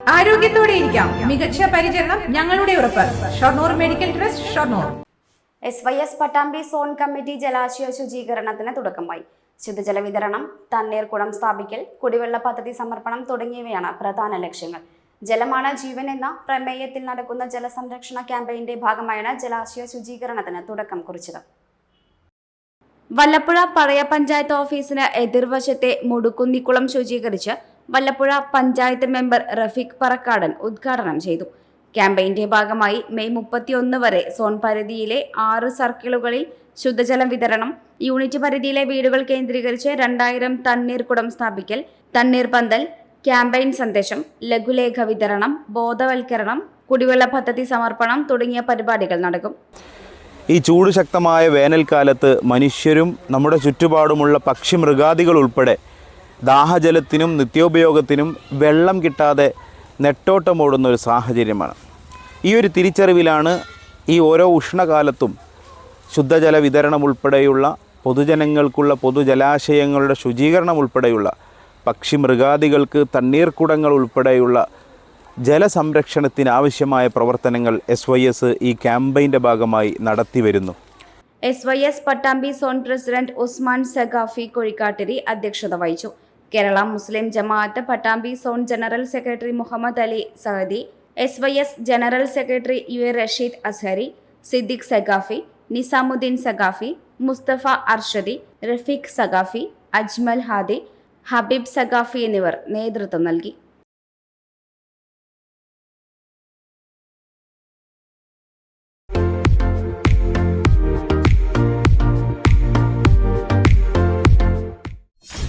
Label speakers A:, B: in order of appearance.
A: ആരോഗ്യത്തോടെ ഇരിക്കാം. മികച്ച പരിചരണം ഞങ്ങളുടെ ഉറപ്പ്. Shoranur medical trust Shoranur.
B: S Y S Pattambi zone committee ജലാശയ ശുചീകരണത്തിന് തുടക്കമായി. ശുദ്ധജല വിതരണം തണ്ണീർക്കുടം സ്ഥാപിക്കൽ കുടിവെള്ള പദ്ധതി സമർപ്പണം തുടങ്ങിയവയാണ് പ്രധാന ലക്ഷ്യങ്ങൾ. ജലമാണ് ജീവൻ എന്ന പ്രമേയത്തിൽ നടക്കുന്ന ജലസംരക്ഷണ ക്യാമ്പയിന്റെ ഭാഗമായാണ് ജലാശയ ശുചീകരണത്തിന് തുടക്കം കുറിച്ചത്. വല്ലപ്പുഴ പഴയ പഞ്ചായത്ത് ഓഫീസിന് എതിർവശത്തെ മുടുക്കുന്നിക്കുളം ശുചീകരിച്ച് വല്ലപ്പുഴ പഞ്ചായത്ത് മെമ്പർ റഫീഖ് പറക്കാടൻ ഉദ്ഘാടനം ചെയ്തു. ക്യാമ്പയിന്റെ ഭാഗമായി മെയ് മുപ്പത്തിയൊന്ന് വരെ സോൺ പരിധിയിലെ ആറ് സർക്കിളുകളിൽ ശുദ്ധജലം വിതരണം യൂണിറ്റ് പരിധിയിലെ വീടുകൾ കേന്ദ്രീകരിച്ച് രണ്ടായിരം തണ്ണീർക്കുടം സ്ഥാപിക്കൽ തണ്ണീർ പന്തൽ ക്യാമ്പയിൻ സന്ദേശം ലഘുലേഖ വിതരണം ബോധവൽക്കരണം കുടിവെള്ള പദ്ധതി സമർപ്പണം തുടങ്ങിയ പരിപാടികൾ നടക്കും.
C: ഈ ചൂട് ശക്തമായ വേനൽക്കാലത്ത് മനുഷ്യരും നമ്മുടെ ചുറ്റുപാടുമുള്ള പക്ഷി മൃഗാദികൾ ഉൾപ്പെടെ ദാഹജലത്തിനും നിത്യോപയോഗത്തിനും വെള്ളം കിട്ടാതെ നെട്ടോട്ടമോടുന്ന ഒരു സാഹചര്യമാണ്. ഈ ഒരു തിരിച്ചറിവിലാണ് ഈ ഓരോ ഉഷ്ണകാലത്തും ശുദ്ധജല വിതരണം ഉൾപ്പെടെയുള്ള പൊതുജനങ്ങൾക്കുള്ള പൊതുജലാശയങ്ങളുടെ ശുചീകരണം ഉൾപ്പെടെയുള്ള പക്ഷി മൃഗാദികൾക്ക് തണ്ണീർക്കുടങ്ങൾ ഉൾപ്പെടെയുള്ള ജലസംരക്ഷണത്തിന് ആവശ്യമായ പ്രവർത്തനങ്ങൾ എസ് വൈ എസ് ഈ ക്യാമ്പയിന്റെ ഭാഗമായി നടത്തിവരുന്നു
B: S Y S Pattambi zone president Usman Saqafi Kozhikkattiri അധ്യക്ഷത വഹിച്ചു. Kerala Muslim Jamaath Pattambi zone general secretary Muhammad Ali Sahadi S Y S general secretary U A Rasheed Azhari Siddique Saqafi Nizamuddin Saqafi Mustafa Arshadi Rafeeq Saqafi Ajmal Hadi Habeeb Saqafi എന്നിവർ നേതൃത്വം നൽകി.